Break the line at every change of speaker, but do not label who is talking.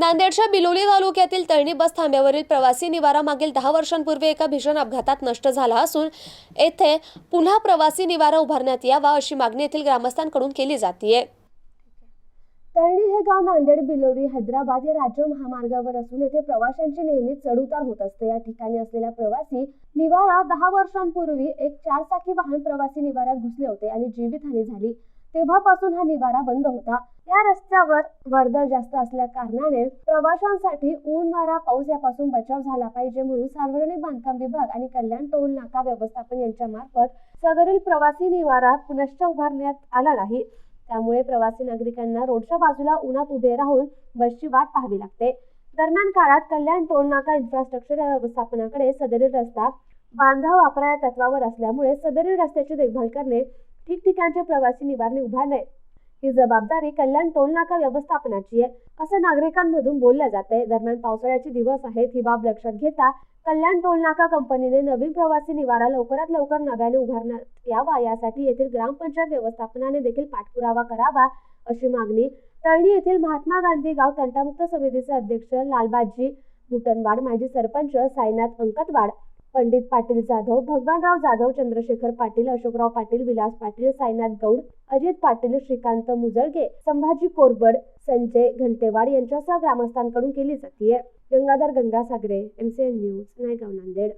नांदेडच्या बिलोली तालुक्यातील तळणी बस थांब्यावरील प्रवासी निवारा मागील दहा वर्षांपूर्वी एका भीषण अपघातात नष्ट झाला असून येथे पुन्हा प्रवासी निवारा उभारण्यात यावा अशी मागणी येथील ग्रामस्थांकडून केली जाते तळणी हे गाव नांदेड बिलोरी हैदराबाद या राज्य महामार्गावर असून येथे प्रवाशांची नेहमी चढउतार होत असते. या ठिकाणी असलेला प्रवासी निवारा दहा वर्षांपूर्वी एक चारचाकी वाहन प्रवासी निवारात घुसले होते आणि जीवितहानी झाली. तेव्हापासून हा निवारा बंद होता. या रस्त्यावर वर्दळ जास्त असल्या कारणाने प्रवाशांसाठी ऊन वारा पाऊस यापासून बचाव झाला पाहिजे म्हणून सार्वजनिक बांधकाम विभाग आणि कल्याण टोल नाका व्यवस्थापन यांच्या मार्फत सदरील प्रवासी निवारा पुनश्च उभारण्यात आला नाही. त्यामुळे प्रवासी नागरिकांना रोडच्या बाजूला उन्हात उभे राहून बसची वाट पाहावी लागते. दरम्यान काळात कल्याण टोल नाका इन्फ्रास्ट्रक्चर व्यवस्थापनाकडे सदरील रस्ता बांधा वापरा या तत्वावर असल्यामुळे सदरील रस्त्याची देखभाल करणे ठिकठिकाणचे प्रवासी निवारणे उभारणे ही जबाबदारी कल्याण टोल नाका व्यवस्थापनाची आहे असं नागरिकांमधून बोललं जात आहे दरम्यान पावसाळ्याचे दिवस आहेत ही बाब लक्षात घेता कल्याण टोल नाका कंपनीने नवीन प्रवासी निवारा लवकरात लवकर नव्याने उभारण्यात यावा. यासाठी येथील ग्रामपंचायत व्यवस्थापनाने देखील पाठपुरावा करावा अशी मागणी तळणी येथील महात्मा गांधी गाव तंटामुक्त समितीचे अध्यक्ष लालबाजी मुटनवाड माजी सरपंच साईनाथ अंकतवाड पंडित पाटील जाधव भगवानराव जाधव चंद्रशेखर पाटील अशोकराव पाटील विलास पाटील साईनाथ गौड अजित पाटील श्रीकांत मुजळगे संभाजी कोरबड संजय घंटेवाड यांच्यासह ग्रामस्थांकडून केली जाते गंगाधर गंगासागरे एमसीएन न्यूज नायगाव नांदेड.